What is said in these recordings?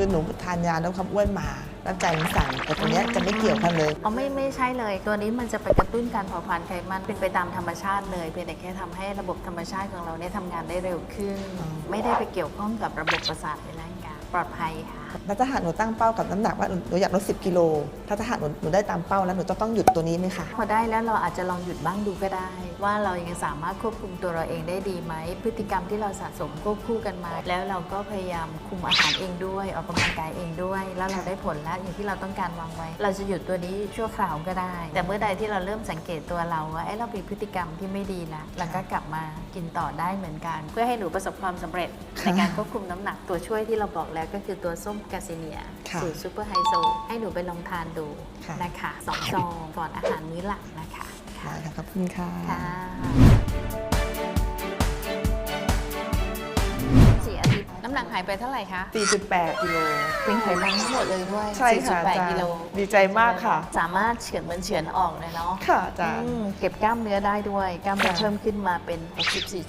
คือหนูทานยาลดความอ้วนมาแล้วใจมันสั่นแต่ตัวเนี้ยจะไม่เกี่ยวกันเลย อ๋อไม่ไม่ใช่เลย ตัวนี้มันจะไปกระตุ้นการเผาผลาญไขมันเป็นไปตามธรรมชาติเลยเพียงแต่แค่ทำให้ระบบธรรมชาติของเราเนี่ยทำงานได้เร็วขึ้นอ๋อไม่ได้ไปเกี่ยวข้องกับระบบประสาทในร่างกาย ปลอดภัยค่ะแล้วถ้าหากหนูตั้งเป้ากับน้ำหนักว่าหนูหนูอยากลด10กิโลถ้าถ้าหากหนูหนูได้ตามเป้าแล้วหนูจะต้องหยุดตัวนี้ไหมคะพอได้แล้วเราอาจจะลองหยุดบ้างดูก็ได้ ว่าเรายังสามารถควบคุมตัวเราเองได้ดีไหมพฤติกรรมที่เราสะสมควบคู่กันมา แล้วเราก็พยายามคุมอาหารเองด้วย ออกกำลังกายเองด้วย แล้วเราได้ผลแล้วอย่างที่เราต้องการวางไว้ เราจะหยุดตัวนี้ชั่วคราวก็ได้ แต่เมื่อใดที่เราเริ่มสังเกตตัวเราว่าเอ้เรามีพฤติกรรมที่ไม่ดีละเราก็กลับมากินต่อได้เหมือนกัน เพื่อให้หนูประสบความสำเร็จในการควบคุมน้ำหนักตัวช่วยที่เราบอกแล้วก็คือตัวส้มกาเซเนียค่ะสูตรซูเปอร์ไฮโซให้หนูไปลองทานดูค่ะ นะคะสองซองก่อนอาหารมื้อหลักนะคะค่ะขอบคุณค่ะ ค่ะสี่อาทิตย์น้ำหนักหายไปเท่าไหร่คะ4.8กิโลเป็นไขมันทั้งหมดเลยด้วยใช่ค่ะอาจาร4.8ย์กิโลดีใจมากค่ะ สามารถเฉือนเหมือนเฉือนออกเลยเนาะค่ะอาจารย์ อืมเก็บกล้ามเนื้อได้ด้วย กล้ามเนื้อค่ะ เพิ่มขึ้นมาเป็น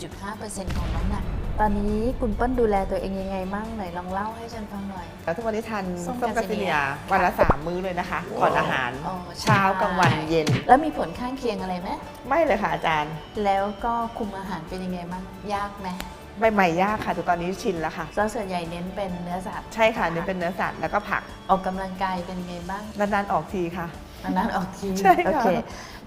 64.5%ของน้ำหนัก ตอนนี้คุณเปิ้ลดูแลตัวเองยังไงบ้างไหนลองเล่าให้ฉันฟังหน่อย แล้วทุกวันนี้ทานส้ส้มมกากาซิซิเนีเนียยวันละสามมื้อเลยนะคะ ก่อนอาหารอ๋อเช้ากลางวันเย็น แล้วมีผลข้างเคียงอะไรไหมไม่เลยค่ะอาจารย์แล้วก็คุมอาหารเป็นยังไงบ้างยากไหมใหม่ๆยากค่ะแต่ตอนนี้ชินแล้วค่ะซอสส่วนใหญ่เน้นเป็นเนื้อสัตว์ใช่ค่ะนี่เป็นเนื้อสัตว์แล้วก็ผักออกกำลังกายเป็นยังไงบ้าง นานๆออกทีค่ะ อันนั้นออกทีใช่ค่ะ โอเค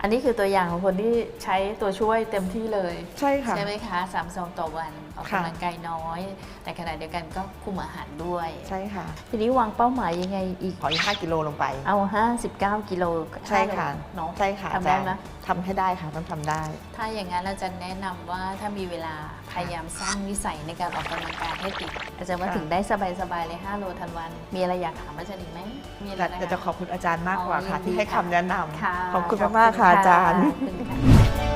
อันนี้คือตัวอย่างของคนที่ใช้ตัวช่วยเต็มที่เลย ใช่ค่ะ ใช่ไหมคะสามซองต่อวัน ออกค่ะกำลังกายน้อย แต่ขณะเดียวกันก็คุมอาหารด้วย ใช่ค่ะ ทีนี้วางเป้าหมายยังไงอีกขออีก5กิโลลงไป เอา 59 กิโลใช่ค่ะเนาะใช่ค่ะทำได้อาจารย์ไหมทำให้ได้ค่ะต้องทำได้ ถ้าอย่างนั้นเราจะแนะนำว่าถ้ามีเวลาพยายามสร้างนิสัยในการออกกำลังกายให้ติดอาจารย์ว่าค่ะถึงได้สบายๆเลย5โลทันวัน มีอะไรอยากถามอาจารย์อีกไหมมีอะไรแต่นคแต่จะขอบคุณอาจารย์มากกว่าค่ะอ๋อยินดีที่ให้คำแนะนำค่ะขอบคุณมากๆค่ะอาจารย์ขอบคุณค่ะ